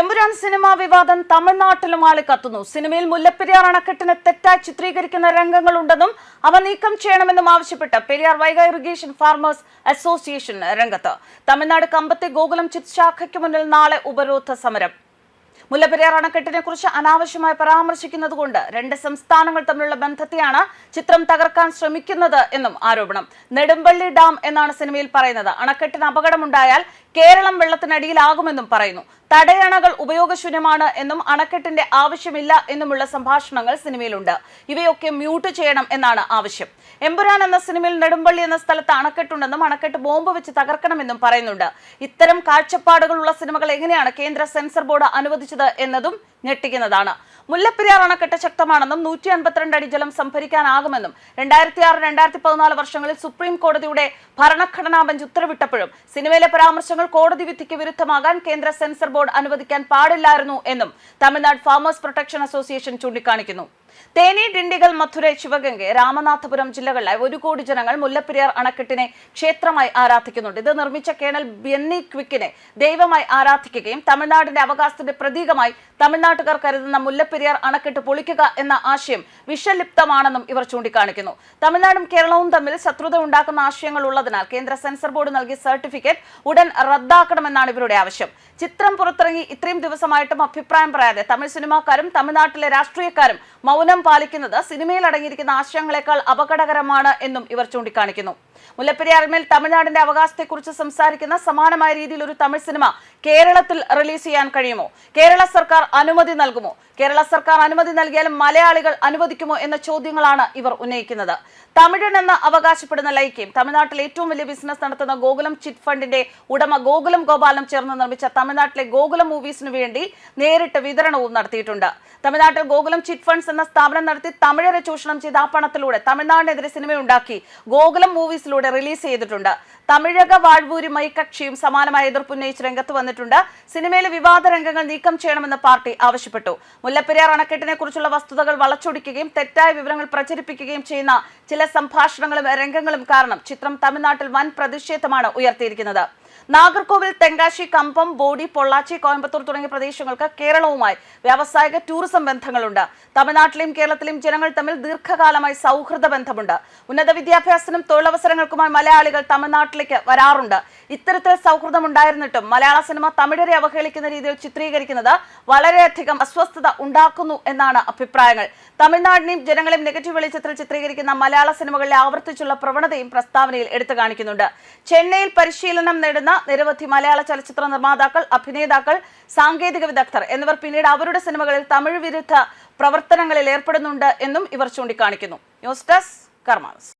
Empuraan cinema വിവാദം തമിഴ്നാട്ടിലും ആളിക്കത്തുന്നു സിനിമയിൽ മുല്ലപ്പെരിയാർ അണക്കെട്ടിനെ തെറ്റായി ചിത്രീകരിക്കുന്ന രംഗങ്ങളുണ്ടെന്നും അവ നീക്കം ചെയ്യണമെന്നും ആവശ്യപ്പെട്ട് Periyar Vaigai irrigation farmers association രംഗത്ത്. തമിഴ്നാട് കമ്പത്തെ ഗോകുലം ചിത് ശാഖയ്ക്ക് മുന്നിൽ നാളെ ഉപരോധ സമരം. മുല്ലപ്പെരിയാർ അണക്കെട്ടിനെ കുറിച്ച് അനാവശ്യമായി പരാമർശിക്കുന്നതുകൊണ്ട് രണ്ട് സംസ്ഥാനങ്ങൾ തമ്മിലുള്ള ബന്ധത്തെയാണ് ചിത്രം തകർക്കാൻ ശ്രമിക്കുന്നത് എന്നും ആരോപണം. നെടുമ്പള്ളി ഡാം എന്നാണ് സിനിമയിൽ പറയുന്നത്. അണക്കെട്ടിന് അപകടമുണ്ടായാൽ കേരളം വെള്ളത്തിനടിയിലാകുമെന്നും പറയുന്നു. തടയണകൾ ഉപയോഗശൂന്യമാണ് എന്നും അണക്കെട്ടിന്റെ ആവശ്യമില്ല എന്നുമുള്ള സംഭാഷണങ്ങൾ സിനിമയിലുണ്ട്. ഇവയൊക്കെ മ്യൂട്ട് ചെയ്യണം എന്നാണ് ആവശ്യം. എമ്പുരാൻ എന്ന സിനിമയിൽ നെടുമ്പള്ളി എന്ന സ്ഥലത്ത് അണക്കെട്ടുണ്ടെന്നും അണക്കെട്ട് ബോംബ് വെച്ച് തകർക്കണമെന്നും പറയുന്നുണ്ട്. ഇത്തരം കാഴ്ചപ്പാടുകളുള്ള സിനിമകൾ എങ്ങനെയാണ് കേന്ദ്ര സെൻസർ ബോർഡ് അനുവദിച്ചത് എന്നതും ഞെട്ടിക്കുന്നതാണ്. മുല്ലപ്പെരിയാർ അണക്കെട്ട് ശക്തമാണെന്നും നൂറ്റി അൻപത്തിരണ്ട് അടി ജലം സംഭരിക്കാനാകുമെന്നും രണ്ടായിരത്തി ആറ് രണ്ടായിരത്തി പതിനാല് വർഷങ്ങളിൽ സുപ്രീം കോടതിയുടെ ഭരണഘടനാ ബെഞ്ച് ഉത്തരവിട്ടപ്പോഴും സിനിമയിലെ പരാമർശങ്ങൾ കോടതി വിധിക്ക് വിരുദ്ധമാകാൻ കേന്ദ്ര സെൻസർ ബോർഡ് അനുവദിക്കാൻ പാടില്ലായിരുന്നു എന്നും തമിഴ്നാട് ഫാമേഴ്സ് പ്രൊട്ടക്ഷൻ അസോസിയേഷൻ ചൂണ്ടിക്കാണിക്കുന്നു. തേനി ഡിണ്ടിഗൽ മധുരൈ ശിവഗംഗെ രാമനാഥപുരം ജില്ലകളിലായി ഒരു കോടി ജനങ്ങൾ മുല്ലപ്പെരിയാർ അണക്കെട്ടിനെ ക്ഷേത്രമായി ആരാധിക്കുന്നുണ്ട്. ഇത് നിർമ്മിച്ച കേണൽ ബെന്നി ക്വിക്കിനെ ദൈവമായി ആരാധിക്കുകയും തമിഴ്നാടിന്റെ അവകാശത്തിന്റെ പ്രതീകമായി തമിഴ്നാട്ടുകാർ കരുതുന്ന മുല്ലപ്പെരിയാർ അണക്കെട്ട് പൊളിക്കുക എന്ന ആശയം വിഷലിപ്തമാണെന്നും ഇവർ ചൂണ്ടിക്കാണിക്കുന്നു. തമിഴ്നാടും കേരളവും തമ്മിൽ ശത്രുത ഉണ്ടാക്കുന്ന ആശയങ്ങൾ ഉള്ളതിനാൽ കേന്ദ്ര സെൻസർ ബോർഡ് നൽകിയ സർട്ടിഫിക്കറ്റ് ഉടൻ റദ്ദാക്കണമെന്നാണ് ഇവരുടെ ആവശ്യം. ചിത്രം പുറത്തിറങ്ങി ഇത്രയും ദിവസമായിട്ടും അഭിപ്രായം പറയാതെ തമിഴ് സിനിമാക്കാരും തമിഴ്നാട്ടിലെ രാഷ്ട്രീയക്കാരും മൗനം പാലിക്കുന്നത് സിനിമയിൽ അടങ്ങിയിരിക്കുന്ന ആശയങ്ങളെക്കാൾ അപകടകരമാണ് എന്നും ഇവർ ചൂണ്ടിക്കാണിക്കുന്നു. മുല്ലപ്പെരിയാറിന്മേൽ തമിഴ്നാടിന്റെ അവകാശത്തെക്കുറിച്ച് സംസാരിക്കുന്ന സമാനമായ രീതിയിൽ ഒരു തമിഴ് സിനിമ കേരളത്തിൽ റിലീസ് ചെയ്യാൻ കഴിയുമോ? കേരള സർക്കാർ അനുമതി നൽകുമോ? കേരള സർക്കാർ അനുമതി നൽകിയാലും മലയാളികൾ അനുവദിക്കുമോ എന്ന ചോദ്യങ്ങളാണ് ഇവർ ഉന്നയിക്കുന്നത്. തമിഴനെന്ന് അവകാശപ്പെടുന്ന ലൈക്കയും തമിഴ്നാട്ടിൽ ഏറ്റവും വലിയ ബിസിനസ് നടത്തുന്ന ഗോകുലം ചിറ്റ് ഫണ്ടിന്റെ ഉടമ ഗോകുലം ഗോപാലം ചേർന്ന് നിർമ്മിച്ച തമിഴ്നാട്ടിലെ ഗോകുലം മൂവീസിന് വേണ്ടി നേരിട്ട് വിതരണവും നടത്തിയിട്ടുണ്ട്. തമിഴ്നാട്ടിൽ ഗോകുലം ചിറ്റ് ഫണ്ട്സ് എന്ന സ്ഥാപനം നടത്തി തമിഴരെ ചൂഷണം ചെയ്ത് ആ പണത്തിലൂടെ തമിഴ്നാടിനെതിരെ സിനിമയുണ്ടാക്കി ഗോകുലം മൂവീസിലൂടെ റിലീസ് ചെയ്തിട്ടുണ്ട്. തമിഴക വാഴ്വൂരുമായി കക്ഷിയും സമാനമായ എതിർപ്പുന്നയിച്ച് രംഗത്ത് വന്നിട്ടുണ്ട്. സിനിമയിലെ വിവാദ രംഗങ്ങൾ നീക്കം ചെയ്യണമെന്ന് പാർട്ടി ആവശ്യപ്പെട്ടു. മുല്ലപ്പെരിയാർ അണക്കെട്ടിനെ കുറിച്ചുള്ള വസ്തുതകൾ വളച്ചൊടിക്കുകയും തെറ്റായ വിവരങ്ങൾ പ്രചരിപ്പിക്കുകയും ചെയ്യുന്ന ചില സംഭാഷണങ്ങളും രംഗങ്ങളും കാരണം ചിത്രം തമിഴ്നാട്ടിൽ വൻ പ്രതിഷേധമാണ് ഉയർത്തിയിരിക്കുന്നത്. നാഗർകോവിൽ തെങ്കാശി കമ്പം ബോഡി പൊള്ളാച്ചി കോയമ്പത്തൂർ തുടങ്ങിയ പ്രദേശങ്ങൾക്ക് കേരളവുമായി വ്യാവസായിക ടൂറിസം ബന്ധങ്ങളുണ്ട്. തമിഴ്നാട്ടിലെയും കേരളത്തിലെയും ജനങ്ങൾ തമ്മിൽ ദീർഘകാലമായി സൗഹൃദ ബന്ധമുണ്ട്. ഉന്നത വിദ്യാഭ്യാസത്തിനും തൊഴിലവസരങ്ങൾക്കുമായി മലയാളികൾ തമിഴ്നാട്ടിലേക്ക് വരാറുണ്ട്. ഇത്തരത്തിൽ സൗഹൃദം ഉണ്ടായിരുന്നിട്ടും മലയാള സിനിമ തമിഴരെ അവഹേളിക്കുന്ന രീതിയിൽ ചിത്രീകരിക്കുന്നത് വളരെയധികം അസ്വസ്ഥത ഉണ്ടാക്കുന്നു എന്നാണ് അഭിപ്രായങ്ങൾ. തമിഴ്നാടിനെയും ജനങ്ങളെയും നെഗറ്റീവ് വെളിച്ചത്തിൽ ചിത്രീകരിക്കുന്ന മലയാള സിനിമകളിലെ ആവർത്തിച്ചുള്ള പ്രവണതയും പ്രസ്താവനയിൽ എടുത്തു കാണിക്കുന്നുണ്ട്. ചെന്നൈയിൽ പരിശീലനം നേടുന്ന നിരവധി മലയാള ചലച്ചിത്ര നിർമ്മാതാക്കൾ അഭിനേതാക്കൾ സാങ്കേതിക വിദഗ്ധർ എന്നിവർ പിന്നീട് അവരുടെ സിനിമകളിൽ തമിഴ് വിരുദ്ധ പ്രവർത്തനങ്ങളിൽ ഏർപ്പെടുന്നുണ്ട് എന്നും ഇവർ ചൂണ്ടിക്കാണിക്കുന്നു. News desk കർമാനസ്.